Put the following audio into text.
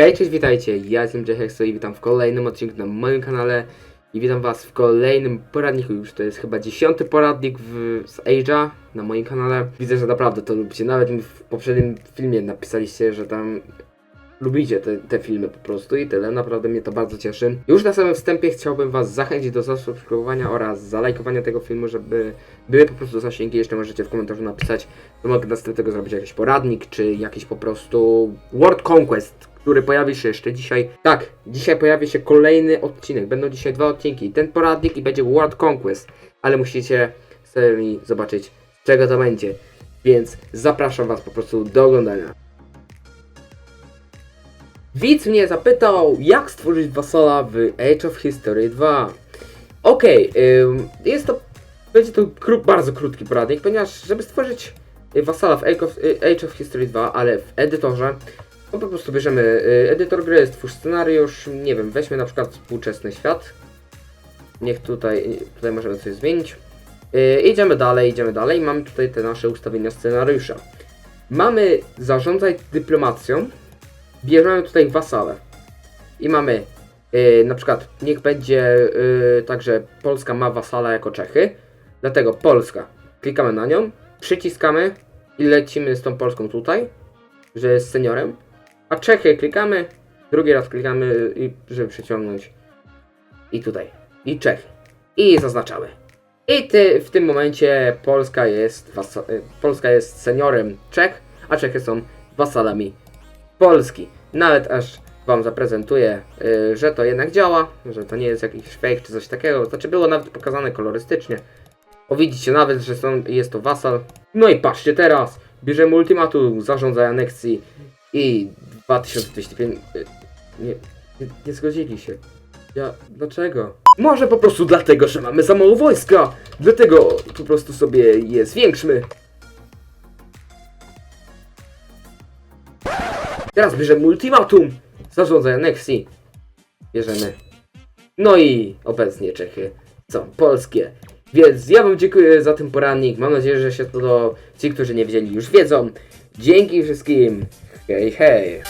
Hej, cześć, witajcie, ja jestem Jehexo i witam w kolejnym odcinku na moim kanale. I witam was w kolejnym poradniku, już to jest chyba dziesiąty poradnik w, z Age'a na moim kanale. Widzę, że naprawdę to lubicie, nawet w poprzednim filmie napisaliście, że tam lubicie te, te filmy po prostu i tyle, naprawdę mnie to bardzo cieszy. Już na samym wstępie chciałbym was zachęcić do zasubskrybowania oraz zalajkowania tego filmu, żeby były po prostu zasięgi, jeszcze możecie w komentarzu napisać, to mogę następnego zrobić jakiś poradnik, czy jakiś po prostu World Conquest, który pojawi się jeszcze dzisiaj. Tak, dzisiaj pojawi się kolejny odcinek. Będą dzisiaj dwa odcinki. Ten poradnik i będzie World Conquest, ale musicie sami zobaczyć, czego to będzie. Więc zapraszam Was po prostu do oglądania. Widz mnie zapytał, jak stworzyć wasala w Age of History 2. Okej, ym, jest to, będzie to kró- bardzo krótki poradnik, ponieważ żeby stworzyć wasala w Age of, Age of History 2, ale w edytorze, no po prostu bierzemy y, edytor gry, stwórz scenariusz, nie wiem, weźmy na przykład współczesny świat. Niech tutaj, tutaj możemy coś zmienić. Y, idziemy dalej, idziemy dalej. Mamy tutaj te nasze ustawienia scenariusza. Mamy zarządzać dyplomacją. Bierzemy tutaj wasalę. I mamy y, na przykład, niech będzie y, tak, że Polska ma wasala jako Czechy. Dlatego Polska. Klikamy na nią, przyciskamy i lecimy z tą Polską tutaj, że jest seniorem. A Czechy klikamy, drugi raz klikamy, i, żeby przyciągnąć. I tutaj. I Czechy. I zaznaczamy. I ty, w tym momencie Polska jest, y, Polska jest seniorem Czech, a Czechy są wasalami Polski. Nawet aż Wam zaprezentuję, y, że to jednak działa, że to nie jest jakiś fake czy coś takiego. Znaczy było nawet pokazane kolorystycznie. O widzicie nawet, że są, jest to wasal. No i patrzcie teraz, bierzemy ultimatum, zarządza aneksji i 2205... y, Nie, nie, nie zgodzili się. Ja, dlaczego? Może po prostu dlatego, że mamy za mało wojska. Dlatego po prostu sobie je zwiększmy. Teraz bierzemy ultimatum. Zarządzaj aneksji. Bierzemy. No i obecnie Czechy są polskie. Więc ja wam dziękuję za ten poradnik. Mam nadzieję, że się to ci, którzy nie wiedzieli, już wiedzą. Dzięki wszystkim. Hej, hej.